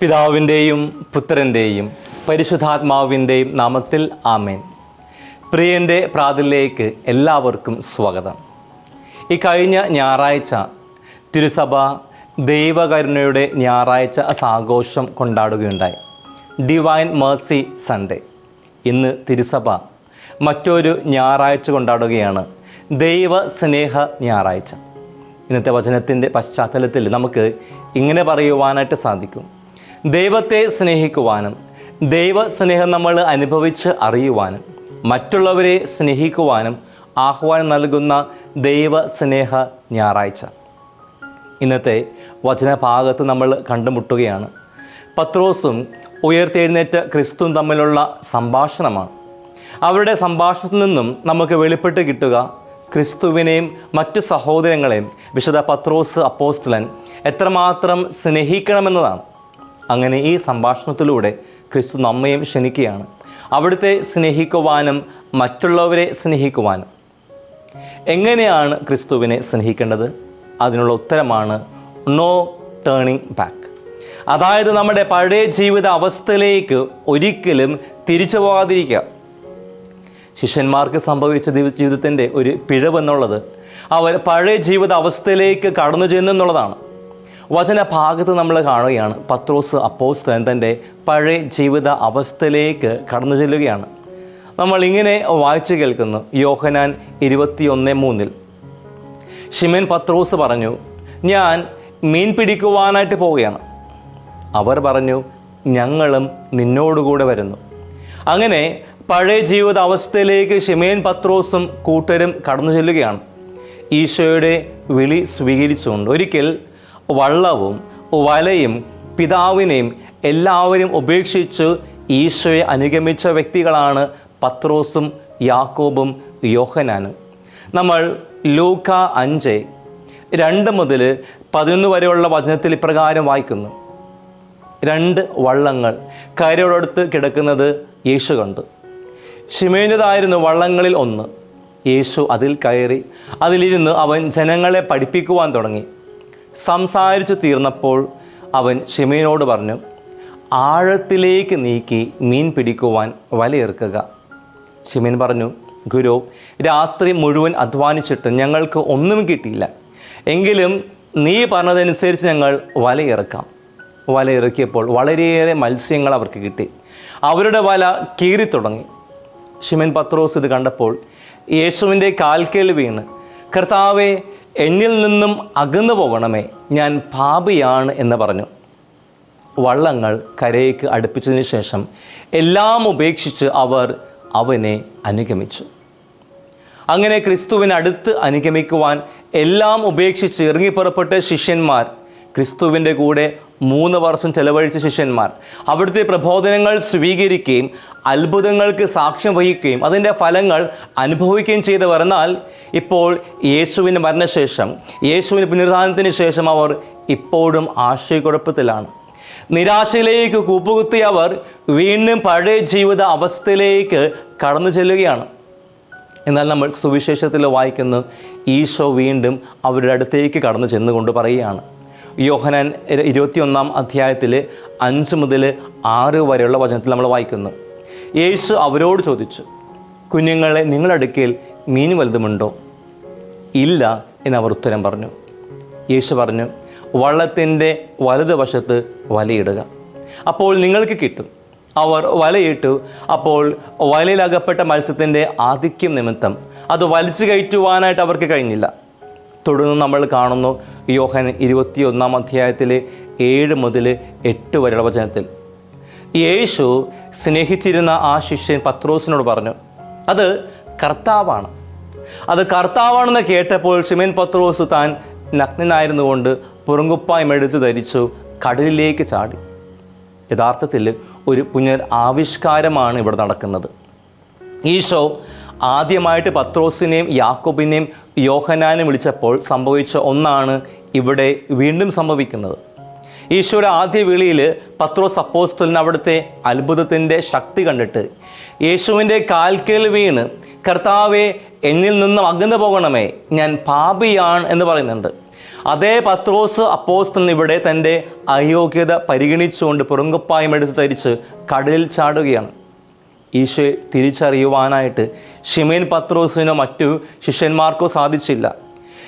പിതാവിന്റെയും പുത്രന്റെയും പരിശുദ്ധാത്മാവിന്റെയും നാമത്തിൽ ആമേൻ. പ്രിയന്റെ പ്രാതിലേക്ക് എല്ലാവർക്കും സ്വാഗതം. ഈ കഴിഞ്ഞ ഞായറാഴ്ച തിരുസഭ ദൈവകരുണയുടെ ഞായറാഴ്ച സാഘോഷം കൊണ്ടാടുകയുണ്ടായി. ഡിവൈൻ മേഴ്സി സൺഡേ ഇന്ന് തിരുസഭ മറ്റൊരു ഞായറാഴ്ച കൊണ്ടാടുകയാണ് ദൈവ സ്നേഹ ഞായറാഴ്ച. ഇന്നത്തെ വചനത്തിന്റെ പശ്ചാത്തലത്തിൽ നമുക്ക് ഇങ്ങനെ പറയുവാനായിട്ട് സാധിക്കും. ദൈവത്തെ സ്നേഹിക്കുവാനും ദൈവസ്നേഹം നമ്മൾ അനുഭവിച്ച് അറിയുവാനും മറ്റുള്ളവരെ സ്നേഹിക്കുവാനും ആഹ്വാനം നൽകുന്ന ദൈവ സ്നേഹ ഞായറാഴ്ച. ഇന്നത്തെ വചനഭാഗത്ത് നമ്മൾ കണ്ടുമുട്ടുകയാണ്. പത്രോസും ഉയർത്തെഴുന്നേറ്റ ക്രിസ്തുവും തമ്മിലുള്ള സംഭാഷണമാണ്. അവരുടെ സംഭാഷണത്തിൽ നിന്നും നമുക്ക് വെളിപ്പെട്ട് കിട്ടുക. ക്രിസ്തുവിനെയും മറ്റു സഹോദരങ്ങളെയും വിശുദ്ധ പത്രോസ് അപ്പോസ്തലൻ എത്രമാത്രം സ്നേഹിക്കണമെന്നതാണ്. അങ്ങനെ ഈ സംഭാഷണത്തിലൂടെ ക്രിസ്തു നമ്മയും ക്ഷണിക്കുകയാണ്. അവിടുത്തെ സ്നേഹിക്കുവാനും മറ്റുള്ളവരെ സ്നേഹിക്കുവാനും. എങ്ങനെയാണ് ക്രിസ്തുവിനെ സ്നേഹിക്കേണ്ടത്? അതിനുള്ള ഉത്തരമാണ് നോ ടേണിംഗ് ബാക്ക് അതായത് നമ്മുടെ പഴയ ജീവിത അവസ്ഥയിലേക്ക് ഒരിക്കലും തിരിച്ചു പോകാതിരിക്കുക. ശിഷ്യന്മാർക്ക് സംഭവിച്ച ജീവിതത്തിന്റെ ഒരു പിഴവെന്നുള്ളത് അവർ പഴയ ജീവിത അവസ്ഥയിലേക്ക് കടന്നു ചെന്നെന്നുള്ളതാണ്. വചനഭാഗത്ത് നമ്മൾ കാണുകയാണ്. പത്രോസ് അപ്പോസ്തലൻ തന്റെ പഴയ ജീവിത അവസ്ഥയിലേക്ക് കടന്നു ചെല്ലുകയാണ്. നമ്മൾ ഇങ്ങനെ വായിച്ചു കേൾക്കുന്നു. യോഹനാൻ ഇരുപത്തിയൊന്ന് മൂന്നിൽ. ഷിമൻ പത്രോസ് പറഞ്ഞു ഞാൻ മീൻ പിടിക്കുവാനായിട്ട് പോവുകയാണ്. അവർ പറഞ്ഞു ഞങ്ങളും നിന്നോടുകൂടെ വരുന്നു. അങ്ങനെ പഴയ ജീവിത അവസ്ഥയിലേക്ക് ഷിമേൻ പത്രോസും കൂട്ടരും കടന്നു ചെല്ലുകയാണ്. ഈശോയുടെ വിളി സ്വീകരിച്ചുകൊണ്ട്. ഒരിക്കൽ വള്ളവും വലയും പിതാവിനെയും എല്ലാവരും ഉപേക്ഷിച്ച് ഈശോയെ അനുഗമിച്ച വ്യക്തികളാണ് പത്രോസും യാക്കോബും യോഹനാനും. നമ്മൾ ലൂക്ക അഞ്ച് രണ്ട് മുതൽ പതിനൊന്ന് വരെയുള്ള വചനത്തിൽ ഇപ്രകാരം വായിക്കുന്നു. രണ്ട് വള്ളങ്ങൾ കരയോടടുത്ത് കിടക്കുന്നത് യേശു കണ്ടു. ഷിമേന്റെതായിരുന്നു വള്ളങ്ങളിൽ ഒന്ന്. യേശു അതിൽ കയറി അതിലിരുന്ന് അവൻ ജനങ്ങളെ പഠിപ്പിക്കുവാൻ തുടങ്ങി. സംസാരിച്ചു തീർന്നപ്പോൾ അവൻ ഷിമേനോട് പറഞ്ഞു ആഴത്തിലേക്ക് നീക്കി മീൻ പിടിക്കുവാൻ വലയിറക്കുക ഷിമീൻ പറഞ്ഞു ഗുരു രാത്രി മുഴുവൻ അധ്വാനിച്ചിട്ട് ഞങ്ങൾക്ക് ഒന്നും കിട്ടിയില്ല. എങ്കിലും നീ പറഞ്ഞതനുസരിച്ച് ഞങ്ങൾ വലയിറക്കാം. വലയിറക്കിയപ്പോൾ വളരെയേറെ മത്സ്യങ്ങൾ അവർക്ക് കിട്ടി. അവരുടെ വല കീറി തുടങ്ങി. ഷിമൻ പത്രോസ് ഇത് കണ്ടപ്പോൾ യേശുവിന്റെ കാൽക്കേൽ വീണ്. കർത്താവെ എന്നിൽ നിന്നും അകന്നു പോകണമേ ഞാൻ പാപിയാണ് എന്ന് പറഞ്ഞു. വള്ളങ്ങൾ കരയ്ക്ക് അടുപ്പിച്ചതിന് ശേഷം എല്ലാം ഉപേക്ഷിച്ച് അവർ അവനെ അനുഗമിച്ചു. അങ്ങനെ ക്രിസ്തുവിന് അടുത്ത് അനുഗമിക്കുവാൻ എല്ലാം ഉപേക്ഷിച്ച് ഇറങ്ങിപ്പുറപ്പെട്ട ശിഷ്യന്മാർ ക്രിസ്തുവിന്റെ കൂടെ മൂന്ന് വർഷം ചെലവഴിച്ച ശിഷ്യന്മാർ. അവിടുത്തെ പ്രബോധനങ്ങൾ സ്വീകരിക്കുകയും അത്ഭുതങ്ങൾക്ക് സാക്ഷ്യം വഹിക്കുകയും അതിന്റെ ഫലങ്ങൾ അനുഭവിക്കുകയും ചെയ്തവർ. എന്നാൽ ഇപ്പോൾ യേശുവിന്റെ മരണശേഷം യേശുവിന് പുനരുദ്ധാനത്തിന് ശേഷം അവർ ഇപ്പോഴും ആശയക്കുഴപ്പത്തിലാണ്. നിരാശയിലേക്ക് കൂപ്പുകുത്തിയ അവർ വീണ്ടും പഴയ ജീവിത അവസ്ഥയിലേക്ക് കടന്നു ചെല്ലുകയാണ്. എന്നാൽ നമ്മൾ സുവിശേഷത്തിൽ വായിക്കുന്നു ഈശോ വീണ്ടും അവരുടെ അടുത്തേക്ക് കടന്നു ചെന്നുകൊണ്ട് പറയുകയാണ്. യോഹനാൻ ഇരുപത്തിയൊന്നാം അധ്യായത്തിൽ അഞ്ച് മുതൽ ആറ് വരെയുള്ള വചനത്തിൽ നമ്മൾ വായിക്കുന്നു. യേശു അവരോട് ചോദിച്ചു കുഞ്ഞുങ്ങളെ നിങ്ങളടുക്കൽ മീൻ വലുതുമുണ്ടോ? ഇല്ല എന്നവർ ഉത്തരം പറഞ്ഞു. യേശു പറഞ്ഞു വള്ളത്തിന്റെ വലതുവശത്ത് വലയിടുക അപ്പോൾ നിങ്ങൾക്ക് കിട്ടും. അവർ വലയിട്ടു അപ്പോൾ വലയിലകപ്പെട്ട മത്സ്യത്തിന്റെ ആധിക്യം നിമിത്തം അത് വലിച്ചു കയറ്റുവാനായിട്ട് അവർക്ക് കഴിഞ്ഞില്ല. തുടർന്ന് നമ്മൾ കാണുന്നു. യോഹൻ ഇരുപത്തിയൊന്നാം അധ്യായത്തിലെ ഏഴ് മുതൽ എട്ട് വരെയുള്ള വചനത്തിൽ. യേശു സ്നേഹിച്ചിരുന്ന ആ ശിഷ്യൻ പത്രോസിനോട് പറഞ്ഞു അത് കർത്താവാണ്. അത് കർത്താവാണെന്ന് കേട്ടപ്പോൾ ഷിമേൻ പത്രോസ് താൻ നഗ്നനായിരുന്നുകൊണ്ട് പുറങ്കുപ്പായം എടുത്ത് ധരിച്ചു കടലിലേക്ക് ചാടി. യഥാർത്ഥത്തിൽ ഒരു പുനർ ആവിഷ്കാരമാണ് ഇവിടെ നടക്കുന്നത്. ഈശോ ആദ്യമായിട്ട് പത്രോസിനെയും യാക്കോബിനെയും യോഹനാനും വിളിച്ചപ്പോൾ സംഭവിച്ച ഒന്നാണ് ഇവിടെ വീണ്ടും സംഭവിക്കുന്നത്. ഈശോയുടെ ആദ്യ വിളിയിൽ പത്രോസ് അപ്പോസ്തലൻ അവിടുത്തെ അത്ഭുതത്തിന്റെ ശക്തി കണ്ടിട്ട് യേശുവിന്റെ കാൽക്കൽ വീണ് കർത്താവെ എന്നിൽ നിന്നും അകന്നു പോകണമേ ഞാൻ പാപിയാണ് എന്ന് പറയുന്നുണ്ട്. അതേ പത്രോസ് അപ്പോസ്തലൻ ഇവിടെ തന്റെ അയോഗ്യത പരിഗണിച്ചുകൊണ്ട് പുറങ്കുപ്പായം എടുത്ത് ധരിച്ച് കടലിൽ ചാടുകയാണ്. ഈശോയെ തിരിച്ചറിയുവാനായിട്ട് ഷിമേൻ പത്രോസിനോ മറ്റു ശിഷ്യന്മാർക്കോ സാധിച്ചില്ല.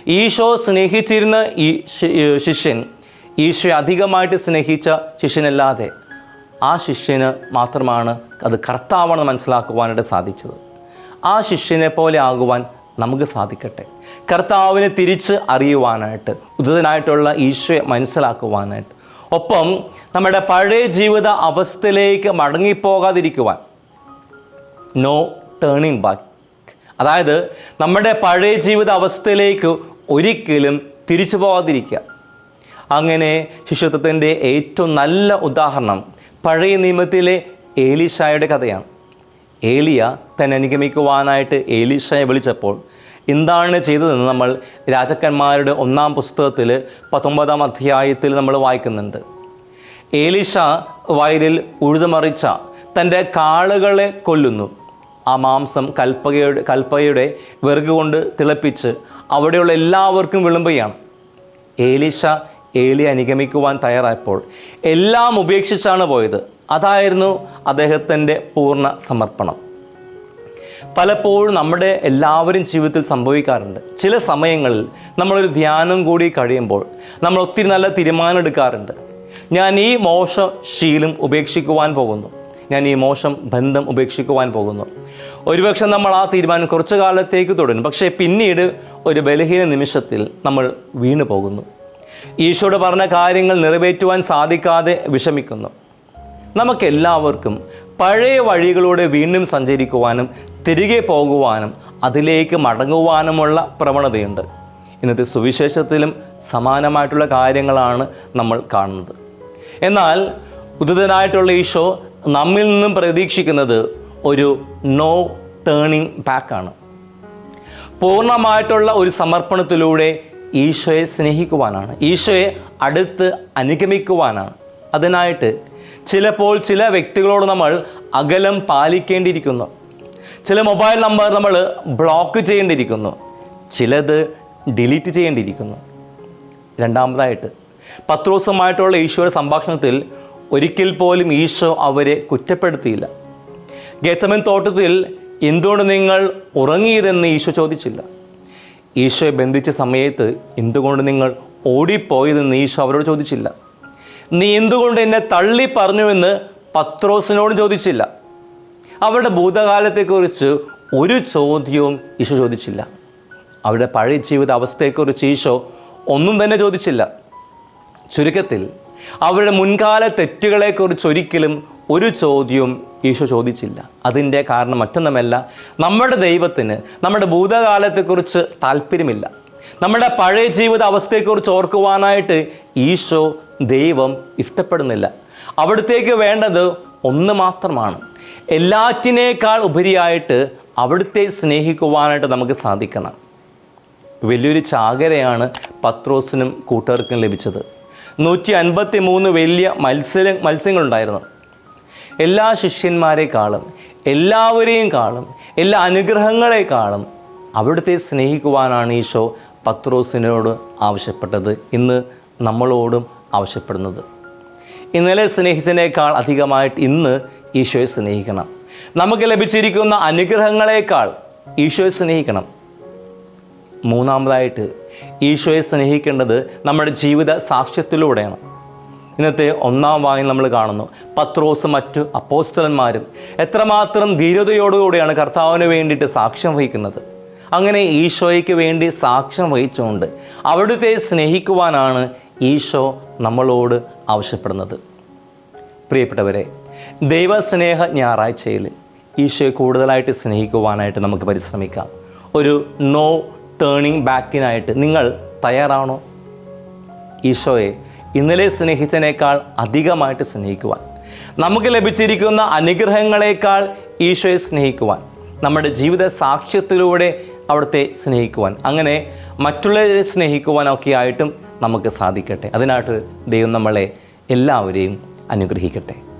ഈശോ സ്നേഹിച്ചിരുന്ന ഈ ശിഷ്യൻ ഈശോയെ അധികമായിട്ട് സ്നേഹിച്ച ശിഷ്യനല്ലാതെ ആ ശിഷ്യന് മാത്രമാണ് അത് കർത്താവാണെന്ന് മനസ്സിലാക്കുവാനായിട്ട് സാധിച്ചത്. ആ ശിഷ്യനെ പോലെ ആകുവാൻ നമുക്ക് സാധിക്കട്ടെ. കർത്താവിനെ തിരിച്ച് അറിയുവാനായിട്ട് ഉദിതനായിട്ടുള്ള ഈശോയെ മനസ്സിലാക്കുവാനായിട്ട്. ഒപ്പം നമ്മുടെ പഴയ ജീവിത അവസ്ഥയിലേക്ക് മടങ്ങിപ്പോകാതിരിക്കുവാൻ നോ ടേണിംഗ് ബാക്ക് അതായത് നമ്മുടെ പഴയ ജീവിത അവസ്ഥയിലേക്ക് ഒരിക്കലും തിരിച്ചു പോകാതിരിക്കുക. അങ്ങനെ ശിശുത്വത്തിന്റെ ഏറ്റവും നല്ല ഉദാഹരണം പഴയ നിയമത്തിലെ ഏലിഷായുടെ കഥയാണ്. ഏലിയ തന്നെ അനുഗമിക്കുവാനായിട്ട് ഏലിഷയെ വിളിച്ചപ്പോൾ എന്താണ് ചെയ്തതെന്ന് നമ്മൾ രാജാക്കന്മാരുടെ ഒന്നാം പുസ്തകത്തിൽ പത്തൊമ്പതാം അധ്യായത്തിൽ നമ്മൾ വായിക്കുന്നുണ്ട്. ഏലിഷ വയലിൽ ഉഴുതുമറിച്ച തന്റെ കാളുകളെ കൊല്ലുന്നു. ആ മാംസം കൽപ്പകയുടെ കൽപ്പകയുടെ വിറക് കൊണ്ട് തിളപ്പിച്ച് അവിടെയുള്ള എല്ലാവർക്കും വിളുമ്പുകയാണ്. ഏലിഷ ഏലി അനുഗമിക്കുവാൻ തയ്യാറായപ്പോൾ എല്ലാം ഉപേക്ഷിച്ചാണ് പോയത്. അതായിരുന്നു അദ്ദേഹത്തിന്റെ പൂർണ സമർപ്പണം. പലപ്പോഴും നമ്മുടെ എല്ലാവരും ജീവിതത്തിൽ സംഭവിക്കാറുണ്ട്. ചില സമയങ്ങളിൽ നമ്മളൊരു ധ്യാനം കൂടി കഴിയുമ്പോൾ നമ്മൾ ഒത്തിരി നല്ല തീരുമാനം എടുക്കാറുണ്ട്. ഞാൻ ഈ മോശ ശീലം ഉപേക്ഷിക്കുവാൻ പോകുന്നു. ഞാൻ ഈ മോശം ബന്ധം ഉപേക്ഷിക്കുവാൻ പോകുന്നു. ഒരുപക്ഷെ നമ്മൾ ആ തീരുമാനം കുറച്ചു കാലത്തേക്ക് തുടരും പക്ഷേ പിന്നീട് ഒരു ബലഹീന നിമിഷത്തിൽ നമ്മൾ വീണു പോകുന്നു. ഈശോട് പറഞ്ഞ കാര്യങ്ങൾ നിറവേറ്റുവാൻ സാധിക്കാതെ വിഷമിക്കുന്നു. നമുക്കെല്ലാവർക്കും പഴയ വഴികളിലൂടെ വീണ്ടും സഞ്ചരിക്കുവാനും തിരികെ പോകുവാനും അതിലേക്ക് മടങ്ങുവാനുമുള്ള പ്രവണതയുണ്ട്. ഇന്നത്തെ സുവിശേഷത്തിലും സമാനമായിട്ടുള്ള കാര്യങ്ങളാണ് നമ്മൾ കാണുന്നത്. എന്നാൽ ഉദിതനായിട്ടുള്ള ഈശോ നമ്മിൽ നിന്നും പ്രതീക്ഷിക്കുന്നത് ഒരു നോ ടേണിംഗ് ബാക്കാണ് പൂർണമായിട്ടുള്ള ഒരു സമർപ്പണത്തിലൂടെ ഈശോയെ സ്നേഹിക്കുവാനാണ്. ഈശോയെ അടുത്ത് അനുഗമിക്കുവാനാണ്. അതിനായിട്ട് ചിലപ്പോൾ ചില വ്യക്തികളോട് നമ്മൾ അകലം പാലിക്കേണ്ടിയിരിക്കുന്നു. ചില മൊബൈൽ നമ്പർ നമ്മൾ ബ്ലോക്ക് ചെയ്യേണ്ടിയിരിക്കുന്നു. ചിലത് ഡിലീറ്റ് ചെയ്യേണ്ടിയിരിക്കുന്നു. രണ്ടാമതായിട്ട് പത്രോസമായിട്ടുള്ള ഈശോയുടെ സംഭാഷണത്തിൽ ഒരിക്കൽ പോലും ഈശോ അവരെ കുറ്റപ്പെടുത്തിയില്ല. ഗേസമൻ തോട്ടത്തിൽ എന്തുകൊണ്ട് നിങ്ങൾ ഉറങ്ങിയതെന്ന് ഈശോ ചോദിച്ചില്ല. ഈശോയെ ബന്ധിച്ച സമയത്ത് എന്തുകൊണ്ട് നിങ്ങൾ ഓടിപ്പോയതെന്ന് ഈശോ അവരോട് ചോദിച്ചില്ല. നീ എന്തുകൊണ്ട് എന്നെ തള്ളി പറഞ്ഞുവെന്ന് പത്രോസിനോട് ചോദിച്ചില്ല. അവരുടെ ഭൂതകാലത്തെക്കുറിച്ച് ഒരു ചോദ്യവും ഈശോ ചോദിച്ചില്ല. അവരുടെ പഴയ ജീവിത അവസ്ഥയെക്കുറിച്ച് ഈശോ ഒന്നും തന്നെ ചോദിച്ചില്ല. ചുരുക്കത്തിൽ അവരുടെ മുൻകാല തെറ്റുകളെക്കുറിച്ച് ഒരിക്കലും ഒരു ചോദ്യവും ഈശോ ചോദിച്ചില്ല. അതിന്റെ കാരണം മറ്റൊന്നുമല്ല നമ്മുടെ ദൈവത്തിന് നമ്മുടെ ഭൂതകാലത്തെക്കുറിച്ച് താല്പര്യമില്ല. നമ്മുടെ പഴയ ജീവിത അവസ്ഥയെക്കുറിച്ച് ഓർക്കുവാനായിട്ട് ഈശോ ദൈവം ഇഷ്ടപ്പെടുന്നില്ല. അവിടത്തേക്ക് വേണ്ടത് ഒന്ന് മാത്രമാണ്. എല്ലാറ്റിനേക്കാൾ ഉപരിയായിട്ട് അവിടുത്തെ സ്നേഹിക്കുവാനായിട്ട് നമുക്ക് സാധിക്കണം. വലിയൊരു ചാകരയാണ് പത്രോസിനും കൂട്ടുകാർക്കും ലഭിച്ചത്. നൂറ്റി അൻപത്തി മൂന്ന് വലിയ മത്സര മത്സ്യങ്ങളുണ്ടായിരുന്നു. എല്ലാ ശിഷ്യന്മാരെക്കാളും എല്ലാവരെയും കാളും എല്ലാ അനുഗ്രഹങ്ങളെക്കാളും അവിടുത്തെ സ്നേഹിക്കുവാനാണ് ഈശോ പത്രോസിനോട് ആവശ്യപ്പെട്ടത്. ഇന്ന് നമ്മളോടും ആവശ്യപ്പെടുന്നത്. ഇന്നലെ സ്നേഹിച്ചതിനേക്കാൾ അധികമായിട്ട് ഇന്ന് ഈശോയെ സ്നേഹിക്കണം. നമുക്ക് ലഭിച്ചിരിക്കുന്ന അനുഗ്രഹങ്ങളെക്കാൾ ഈശോയെ സ്നേഹിക്കണം. മൂന്നാമതായിട്ട് ഈശോയെ സ്നേഹിക്കേണ്ടത് നമ്മുടെ ജീവിത സാക്ഷ്യത്തിലൂടെയാണ്. ഇന്നത്തെ ഒന്നാം വായന നമ്മൾ കാണുന്നു. പത്രോസും മറ്റു അപ്പോസ്തലന്മാരും എത്രമാത്രം ധീരതയോടുകൂടിയാണ് കർത്താവിന് വേണ്ടിയിട്ട് സാക്ഷ്യം വഹിക്കുന്നത്. അങ്ങനെ ഈശോയ്ക്ക് വേണ്ടി സാക്ഷ്യം വഹിച്ചുകൊണ്ട് അവിടുത്തെ സ്നേഹിക്കുവാനാണ് ഈശോ നമ്മളോട് ആവശ്യപ്പെടുന്നത്. പ്രിയപ്പെട്ടവരെ ദൈവസ്നേഹ ഞായറാഴ്ചയിൽ ഈശോയെ കൂടുതലായിട്ട് സ്നേഹിക്കുവാനായിട്ട് നമുക്ക് പരിശ്രമിക്കാം. ഒരു നോ ടേണിംഗ് ബാക്കിനായിട്ട് നിങ്ങൾ തയ്യാറാണോ ഈശോയെ ഇന്നലെ സ്നേഹിച്ചതിനേക്കാൾ അധികമായിട്ട് സ്നേഹിക്കുവാൻ. നമുക്ക് ലഭിച്ചിരിക്കുന്ന അനുഗ്രഹങ്ങളെക്കാൾ ഈശോയെ സ്നേഹിക്കുവാൻ. നമ്മുടെ ജീവിത സാക്ഷ്യത്തിലൂടെ അവിടുത്തെ സ്നേഹിക്കുവാൻ. അങ്ങനെ മറ്റുള്ളവരെ സ്നേഹിക്കുവാനൊക്കെ ആയിട്ടും നമുക്ക് സാധിക്കട്ടെ. അതിനായിട്ട് ദൈവം നമ്മളെ എല്ലാവരെയും അനുഗ്രഹിക്കട്ടെ.